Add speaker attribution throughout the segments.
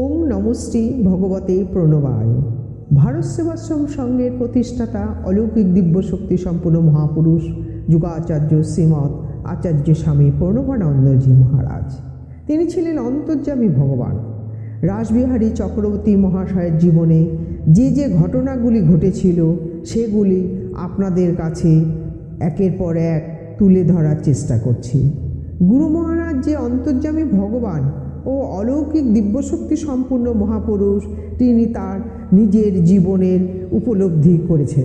Speaker 1: ওং নমস্তি ভগবতে প্রণবায়। ভারত সেবাশ্রম সংঘের প্রতিষ্ঠাতা অলৌকিক দিব্য শক্তি সম্পূর্ণ মহাপুরুষ যুগাচার্য শ্রীমৎ আচার্য স্বামী প্রণবানন্দজি মহারাজ। তিনি ছিলেন অন্তর্যামী ভগবান। রাসবিহারী চক্রবর্তী মহাশয়ের জীবনে যে যে ঘটনাগুলি ঘটেছিল, সেগুলি আপনাদের কাছে একের পর এক তুলে ধরার চেষ্টা করছি। গুরু মহারাজ যে অন্তর্যামী ভগবান ও অলৌকিক দিব্যশক্তি সম্পূর্ণ মহাপুরুষ তিনি তার নিজের জীবনের উপলব্ধি করেছেন।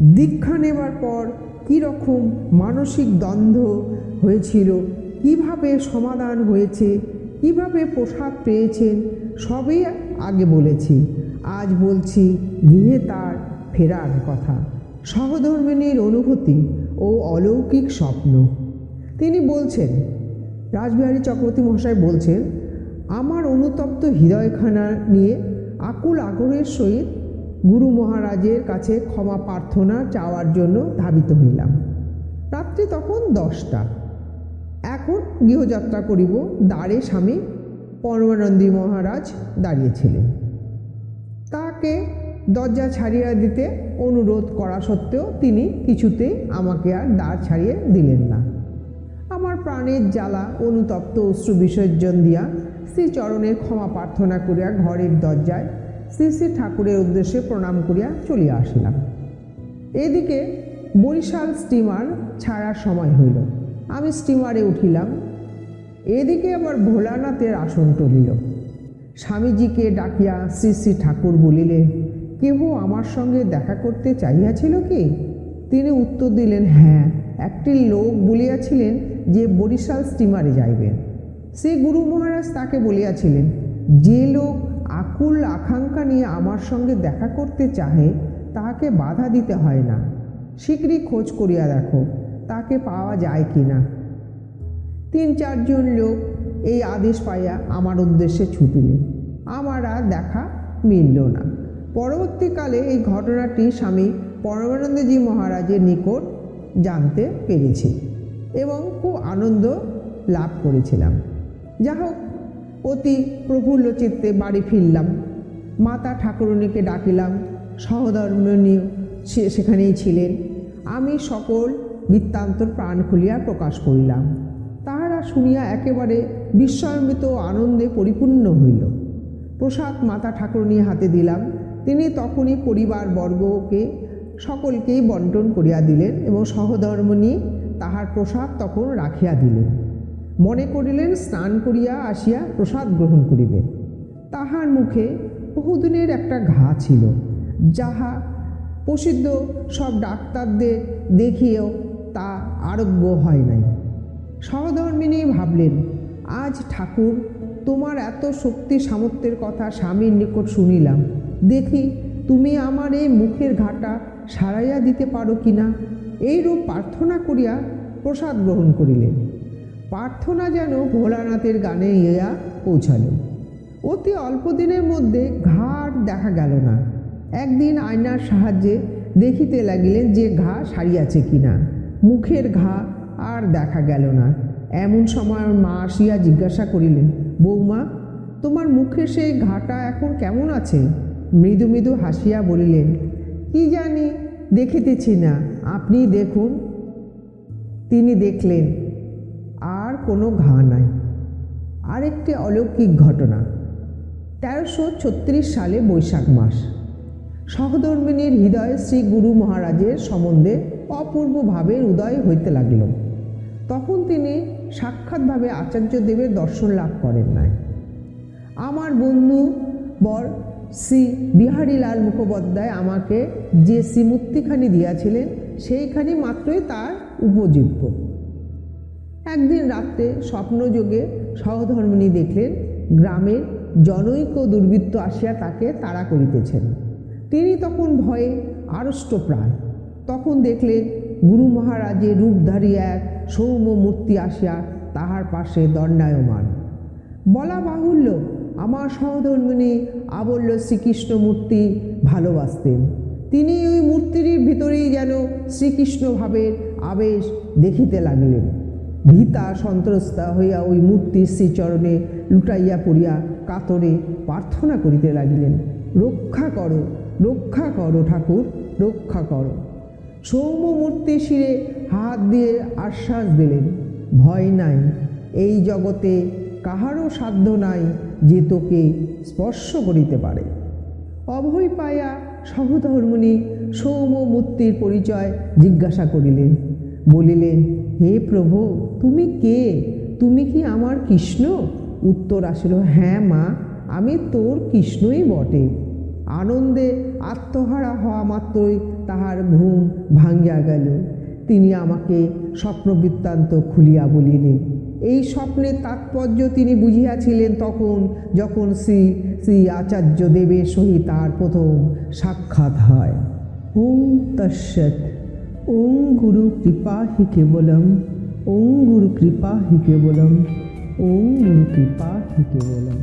Speaker 1: দীক্ষা নেবার পর কী রকম মানসিক দ্বন্দ্ব হয়েছিল, কীভাবে সমাধান হয়েছে, কীভাবে প্রসাদ পেয়েছেন, সবই আগে বলেছি। আজ বলছি গৃহে তার ফেরার কথা। সহধর্মিনীর অনুভূতি ও অলৌকিক স্বপ্ন। তিনি বলছেন রাসবিহারী চক্রবর্তী মহাশয় বলছেন, আমার অনুতপ্ত হৃদয়খানা নিয়ে আকুল আগ্রহের সহিত গুরু মহারাজের কাছে ক্ষমা প্রার্থনা চাওয়ার জন্য ধাবিত হইলাম। রাত্রি তখন দশটা। এখন গৃহযাত্রা করিব, দ্বারে স্বামী পরমানন্দী মহারাজ দাঁড়িয়েছিলেন তাকে দরজা ছাড়িয়ে দিতে অনুরোধ করা সত্ত্বেও তিনি কিছুতেই আমাকে আর দ্বার ছাড়িয়ে দিলেন না। প্রাণের জ্বালা অনুতপ্ত অশ্রু বিসর্জন দিয়া শ্রীচরণের ক্ষমা প্রার্থনা করিয়া ঘরের দরজায় শ্রী শ্রী ঠাকুরের উদ্দেশ্যে প্রণাম করিয়া চলিয়া আসিলাম। এদিকে বরিশাল স্টিমার ছাড়ার সময় হইল। আমি স্টিমারে উঠিলাম। এদিকে আবার ভোলানাথের আসন টলিল স্বামীজিকে ডাকিয়া শ্রী শ্রী ঠাকুর বলিলেন কেহ আমার সঙ্গে দেখা করতে চাহিয়াছিল কি? তিনি উত্তর দিলেন হ্যাঁ একটি লোক বলিয়াছিলেন যে বরিশাল স্টিমারে যাইবেন সে গুরু মহারাজ তাকে বলিয়াছিলেন, যে লোক আকুল আকাঙ্ক্ষা নিয়ে আমার সঙ্গে দেখা করতে চাহে, তাহাকে বাধা দিতে হয় না। শীঘ্রই খোঁজ করিয়া দেখো, তাকে পাওয়া যায় কি না। তিন চারজন লোক এই আদেশ পাইয়া আমার উদ্দেশ্যে ছুটিলেন। আমার আর দেখা মিলল না। পরবর্তীকালে এই ঘটনাটি স্বামী পরমানন্দজি মহারাজের নিকট জানতে পেরেছি। এবং খুব আনন্দ লাভ করেছিলাম। যা হোক, অতি প্রফুল্ল চিত্তে বাড়ি ফিরলাম। মাতা ঠাকুরনীকে ডাকিলাম সহধর্মণীয় সেখানেই ছিলেন। আমি সকল বৃত্তান্তর প্রাণ খুলিয়া প্রকাশ করিলাম। তাহারা শুনিয়া একেবারে বিস্ময়মিত আনন্দে পরিপূর্ণ হইল। প্রসাদ মাতা ঠাকুরনী হাতে দিলাম। তিনি তখনই পরিবারবর্গকে সকলকেই বন্টন করিয়া দিলেন এবং সহধর্মণী তাহার প্রসাদ তখন রাখিয়া দিলেন। মনে করিলেন, স্নান করিয়া আসিয়া প্রসাদ গ্রহণ করিবেন তাহার মুখে বহুদিনের একটা ঘা ছিল, যাহা প্রসিদ্ধ সব ডাক্তারদের দেখিয়েও তা আরোগ্য হয় নাই। সহধর্মিনী ভাবলেন, আজ ঠাকুর, তোমার এত শক্তি সামর্থ্যের কথা স্বামীর নিকট শুনিলাম। দেখি, তুমি আমার এই মুখের ঘাটা সারাইয়া দিতে পারো কি না এইরূপ প্রার্থনা করিয়া প্রসাদ গ্রহণ করিলেন। প্রার্থনা যেন ভোলানাথের গানে ইয়া পৌঁছালো। অতি অল্প দিনের মধ্যে ঘাট দেখা গেল না। একদিন আয়নার সাহায্যে দেখিতে লাগিলেন যে ঘা সারিয়াছে কিনা। মুখের ঘা আর দেখা গেল না। এমন সময় মা আসিয়া জিজ্ঞাসা করিলেন, বৌমা, তোমার মুখে সেই ঘাটা এখন কেমন আছে? মৃদু মৃদু হাসিয়া বলিলেন, কি জানি দেখিতেছি না। আপনি দেখুন, তিনি দেখলেন, আর কোনো ঘা নাই। আরেকটি অলৌকিক ঘটনা। তেরোশো ছত্রিশ সালে বৈশাখ মাস। সহধর্মিনীর হৃদয়ে শ্রী গুরু মহারাজের সম্বন্ধে অপূর্বভাবে উদয় হইতে লাগিল। তখন তিনি সাক্ষাৎভাবে আচার্যদেবের দর্শন লাভ করেন নাই। আমার বন্ধু বর শ্রী বিহারীলাল মুখোপাধ্যায় আমাকে যে শ্রীমূর্তিখানি দিয়াছিলেন, সেইখানি মাত্রই তার উপযোগ্য একদিন রাত্রে স্বপ্নযোগে সহধর্মিনী দেখলেন, গ্রামের জনৈক দুর্বৃত্ত আসিয়া তাকে তাড়া করিতেছেন। তিনি তখন ভয়ে আড়ষ্ট প্রায় তখন দেখলেন, গুরু মহারাজের রূপধারী এক সৌম্য মূর্তি আসিয়া তাহার পাশে দণ্ডায়মান। বলা বাহুল্য আমার সহধর্মিনী আবল্য শ্রীকৃষ্ণ মূর্তি ভালোবাসতেন। তিনি ওই মূর্তির ভিতরেই যেন শ্রীকৃষ্ণ ভাবের আবেশ দেখিতে লাগিলেন। ভীতা সন্ত্রস্তা হইয়া ওই মূর্তির শ্রীচরণে লুটাইয়া পড়িয়া কাতরে প্রার্থনা করিতে লাগিলেন, রক্ষা করো রক্ষা করো ঠাকুর, রক্ষা করো। সৌম্য মূর্তি শিরে হাত দিয়ে আশ্বাস দিলেন, ভয় নাই, এই জগতে কাহারও সাধ্য নাই যে তোকে স্পর্শ করিতে পারে। অভয় পায়া সহধর্মণি সৌম্য মূর্তির পরিচয় জিজ্ঞাসা করিলেন। বলিলেন, হে প্রভু, তুমি কে? তুমি কি আমার কৃষ্ণ? উত্তর আসিল হ্যাঁ মা, আমি তোর কৃষ্ণই বটে। আনন্দে আত্মহারা হওয়া মাত্রই তাহার ঘুম ভাঙ্গিয়া গেল। তিনি আমাকে স্বপ্নবৃত্তান্ত খুলিয়া বলিলেন এই স্বপ্নের তাৎপর্য তিনি বুঝিয়াছিলেন তখন, যখন শ্রী শ্রী আচার্য দেবের সহিত তার প্রথম সাক্ষাৎ হয়। ওং তস্যৎ ওং গুরু কৃপা হি কেবলম, ওং গুরু কৃপা হি কেবলম, ওং গুরু কৃপা হি কেবলম।